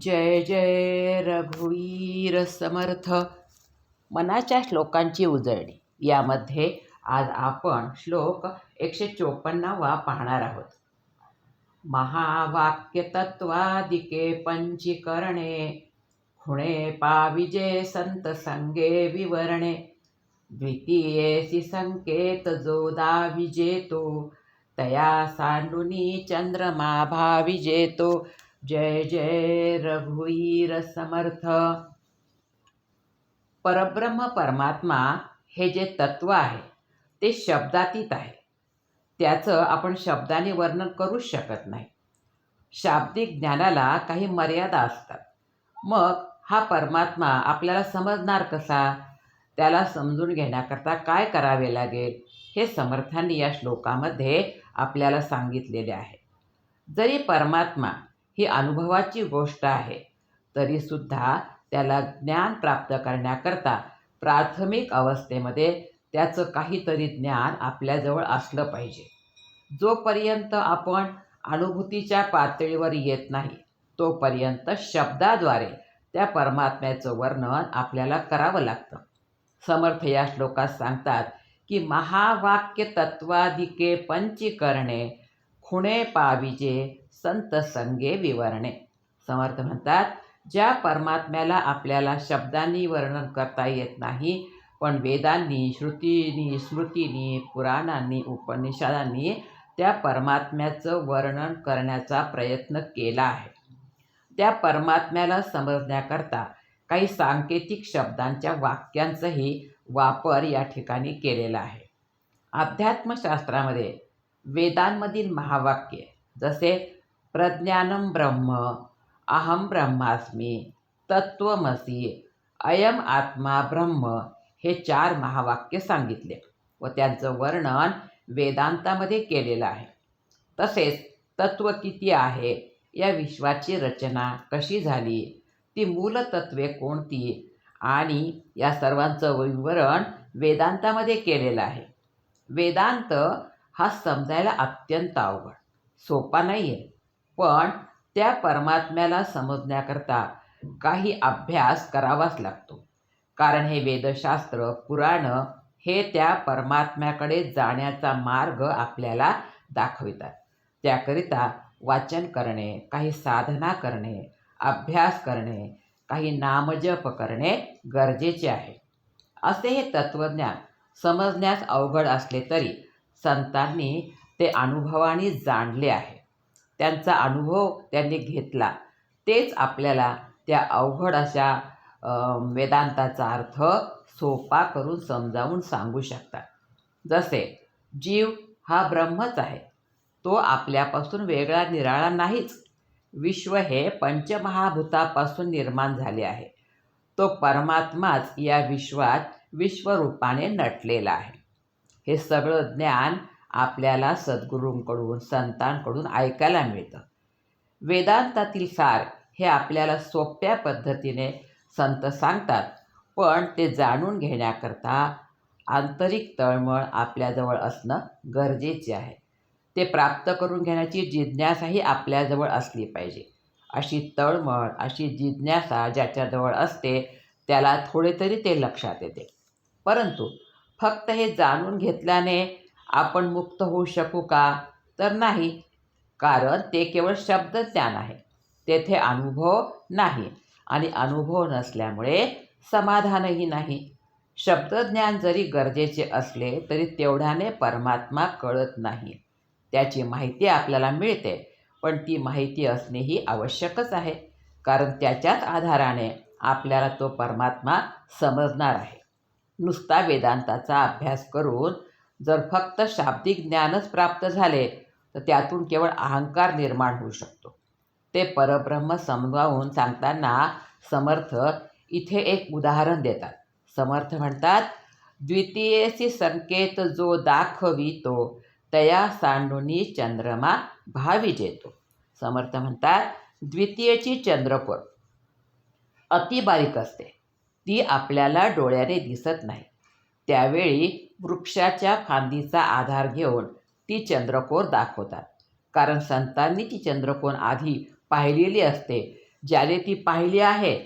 जय जय रघुवीर समर्थ. मनाच्या श्लोकांची उजळणी. यामध्ये आज आपण श्लोक एकशे चोपन्नावा पाहणार आहोत. महावाक्य तत्वादिके पंचीकरणे खुणे पाविजे संत संगे विवरणे. द्वितीयेसी संकेत जोदा विजेतो तया सांडुनी चंद्रमा भाविजेतो. जय जय रघुवीर समर्थ. परब्रह्म परमात्मा हे जे तत्व आहे ते शब्दातीत आहे. त्याचं आपण शब्दाने वर्णन करूच शकत नाही. शाब्दिक ज्ञानाला काही मर्यादा असतात. मग हा परमात्मा आपल्याला समजणार कसा? त्याला समजून घेण्याकरता काय करावे लागेल? हे समर्थांनी या श्लोकामध्ये आपल्याला सांगितलेले आहे. जरी परमात्मा ही अनुभवाची गोष्ट आहे. तरीसुद्धा त्याला ज्ञान प्राप्त करण्याकरता प्राथमिक अवस्थेमध्ये त्याचं काहीतरी ज्ञान आपल्याजवळ असलं पाहिजे. जोपर्यंत आपण अनुभूतीच्या पातळीवर येत नाही तोपर्यंत शब्दाद्वारे त्या परमात्म्याचं वर्णन आपल्याला करावं लागतं. समर्थ या श्लोकात सांगतात की महावाक्य तत्वाधिके पंचीकरणे खुणे पाविजे संत संगे विवरणे. समर्थ म्हणतात ज्या परमात्म्याला आपल्याला शब्दांनी वर्णन करता येत नाही पण वेदांनी श्रुतींनी स्मृतींनी पुराणांनी उपनिषदांनी त्या परमात्म्याचं वर्णन करण्याचा प्रयत्न केला आहे. त्या परमात्म्याला समजण्याकरता काही सांकेतिक शब्दांच्या वाक्यांचाही वापर या ठिकाणी केलेला आहे. अध्यात्मशास्त्रामध्ये वेदांमधील महावाक्य जसे प्रज्ञानं ब्रह्म अहम ब्रह्मास्मी तत्वमसी अयम आत्मा ब्रह्म हे चार महावाक्य सांगितले व त्यांचं वर्णन वेदांतामध्ये केलेलं आहे. तसेच तत्व किती आहे या विश्वाची रचना कशी झाली ती मूलतत्वे कोणती आणि या सर्वांचं विवरण वेदांतामध्ये केलेलं आहे. वेदांत हा समजायला अत्यंत अवघड सोपा नाही आहे पण त्या परमात्म्याला समजण्याकरता काही अभ्यास करावाच लागतो. कारण हे वेदशास्त्र पुराणं हे त्या परमात्म्याकडे जाण्याचा मार्ग आपल्याला दाखवितात. त्याकरिता वाचन करणे काही साधना करणे अभ्यास करणे काही नामजप करणे गरजेचे आहे. असे हे तत्त्वज्ञान समजण्यास अवघड असले तरी संतांनी ते अनुभवाने जाणले आहे. त्यांचा अनुभव त्यांनी घेतला. तेच आपल्याला त्या अवघड अशा वेदांताचा अर्थ सोपा करून समजावून सांगू शकतात. जसे जीव हा ब्रह्मच आहे. तो आपल्यापासून वेगळा निराळा नाहीच. विश्व हे पंचमहाभूतापासून निर्माण झाले आहे. तो परमात्माच या विश्वात विश्वरूपाने नटलेला आहे. हे सगळं ज्ञान आपल्याला सद्गुरूंकडून संतांकडून ऐकायला मिळतं. वेदांतातील सार हे आपल्याला सोप्या पद्धतीने संत सांगतात पण ते जाणून घेण्याकरता आंतरिक तळमळ आपल्याजवळ असणं गरजेचे आहे. ते प्राप्त करून घेण्याची जिज्ञासाही आपल्याजवळ असली पाहिजे. अशी तळमळ अशी जिज्ञासा ज्याच्याजवळ असते त्याला थोडे तरी ते लक्षात येते. परंतु फक्त हे जाणून घेतल्याने आपण मुक्त होऊ शकू का? तर नाही. कारण ते केवळ शब्दज्ञान आहे. तेथे अनुभव नाही आणि अनुभव नसल्यामुळे समाधानही नाही. शब्दज्ञान जरी गरजेचे असले तरी तेवढ्याने परमात्मा कळत नाही. त्याची माहिती आपल्याला मिळते पण ती माहिती असणेही आवश्यकच आहे. कारण त्याच्याच आधाराने आपल्याला तो परमात्मा समजणार आहे. नुसता वेदांताचा अभ्यास करून जर फक्त शाब्दिक ज्ञानच प्राप्त झाले तर त्यातून केवळ अहंकार निर्माण होऊ शकतो. ते परब्रह्म समजावून सांगताना समर्थ इथे एक उदाहरण देतात. समर्थ म्हणतात द्वितीयसी संकेत जो दाखवितो तया सांडुनी चंद्रमा भाविजेतो समर्थ म्हणतात द्वितीयेची चंद्रकोर अतिबारीक असते. ती आपल्याला डोळ्याने दिसत नाही. त्यावेळी वृक्षाच्या फांदीचा आधार घेऊन ती चंद्रकोर दाखवतात. कारण संतांनी ती चंद्रकोर आधी पाहिलेली असते. ज्याने ती पाहिली आहे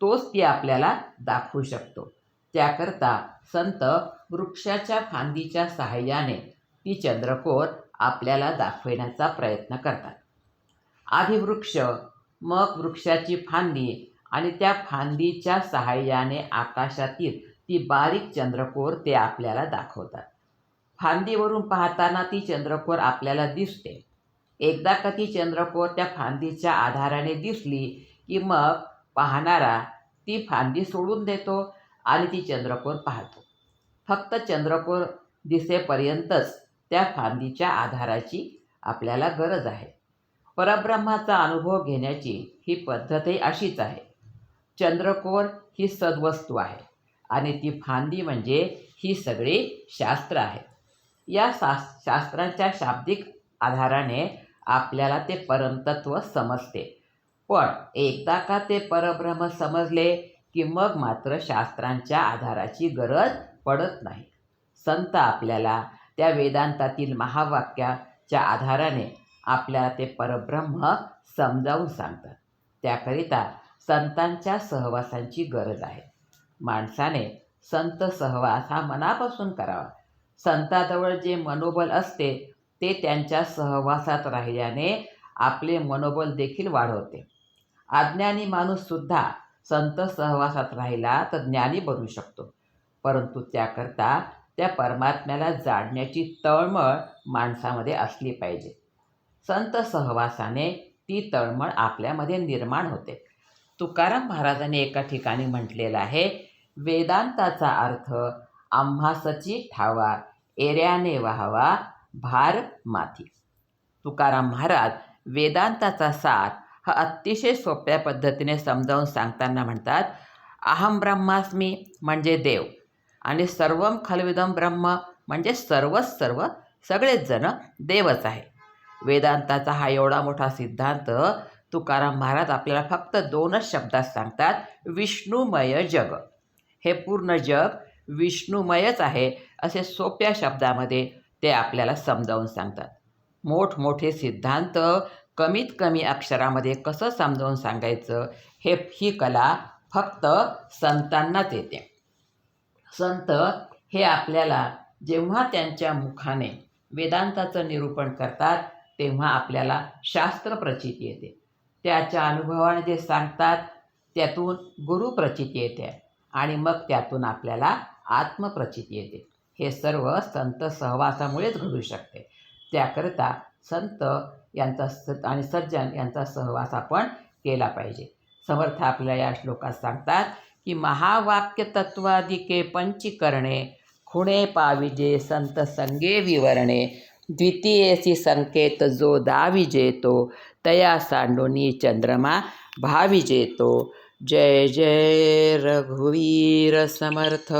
तोच ती आपल्याला दाखवू शकतो. त्याकरता संत वृक्षाच्या फांदीच्या सहाय्याने ती चंद्रकोर आपल्याला दाखविण्याचा प्रयत्न करतात. आधी वृक्ष मग वृक्षाची फांदी आणि त्या फांदीच्या सहाय्याने आकाशातील ती बारीक चंद्रकोर ते आपल्याला दाखवतात. फांदीवरून पाहताना ती चंद्रकोर आपल्याला दिसते. एकदा का ती चंद्रकोर त्या फांदीच्या आधाराने दिसली की मग पाहणारा ती फांदी सोडून देतो आणि ती चंद्रकोर पाहतो. फक्त चंद्रकोर दिसेपर्यंतच त्या फांदीच्या आधाराची आपल्याला गरज आहे. परब्रह्माचा अनुभव घेण्याची ही पद्धतही अशीच आहे. चंद्रकोर ही सद्वस्तू आहे. आणि ती फांदी म्हणजे ही सगळी शास्त्र आहेत या शास शास्त्रांच्या शाब्दिक आधाराने आपल्याला ते परमतत्व समजते. पण एकदा का ते परब्रह्म समजले की मग मात्र शास्त्रांच्या आधाराची गरज पडत नाही. संत आपल्याला त्या वेदांतातील महावाक्याच्या आधाराने आपल्याला ते परब्रह्म समजावून सांगतात. त्याकरिता संतांच्या सहवासांची गरज आहे. माणसाने संत सहवास हा मनापासून करावा. संताजवळ जे मनोबल असते ते त्यांच्या सहवासात राहिल्याने आपले मनोबल देखील वाढवते. अज्ञानी माणूससुद्धा संत सहवासात राहिला तर ज्ञानी बनू शकतो. परंतु त्याकरता त्या परमात्म्याला जाणण्याची तळमळ माणसामध्ये असली पाहिजे. संत सहवासाने ती तळमळ आपल्यामध्ये निर्माण होते. तुकाराम महाराजांनी एका ठिकाणी म्हटलेलं आहे वेदांताचा अर्थ आम्हासची ठावा एऱ्याने व्हावा भार माथी. तुकाराम महाराज वेदांताचा सार हा अतिशय सोप्या पद्धतीने समजावून सांगताना म्हणतात अहम ब्रह्मास्मी म्हणजे देव आणि सर्वम खलविदम ब्रह्म म्हणजे सर्वच सर्व सगळेच जण देवच आहे. वेदांताचा हा एवढा मोठा सिद्धांत तुकाराम महाराज आपल्याला फक्त दोनच शब्दात सांगतात विष्णुमय जग. हे पूर्ण जग विष्णुमयच आहे असे सोप्या शब्दामध्ये ते आपल्याला समजावून सांगतात. मोठमोठे सिद्धांत कमीत कमी अक्षरामध्ये कसं समजावून सांगायचं हे ही कला फक्त संतांनाच येते. संत हे आपल्याला जेव्हा त्यांच्या मुखाने वेदांताचं निरूपण करतात तेव्हा आपल्याला शास्त्र प्रचिती येते. त्याच्या अनुभवाने जे सांगतात त्यातून गुरुप्रचिती येते. आणि मग त्यातून आपल्याला आत्मप्रचिती येते. हे सर्व संत सहवासामुळेच घडू शकते. त्याकरता संत यांचा स आणि सज्जन यांचा सहवास आपण केला पाहिजे. समर्थ आपल्या या श्लोकात सांगतात की महावाक्य तत्वादिके पंचीकरणे खुणे पाविजे संत संगे विवरणे द्वितीयसी संकेत जो दाविजेतो तया सांडोनी चंद्रमा भाविजेतो. जय जय रघुवीर समर्थ।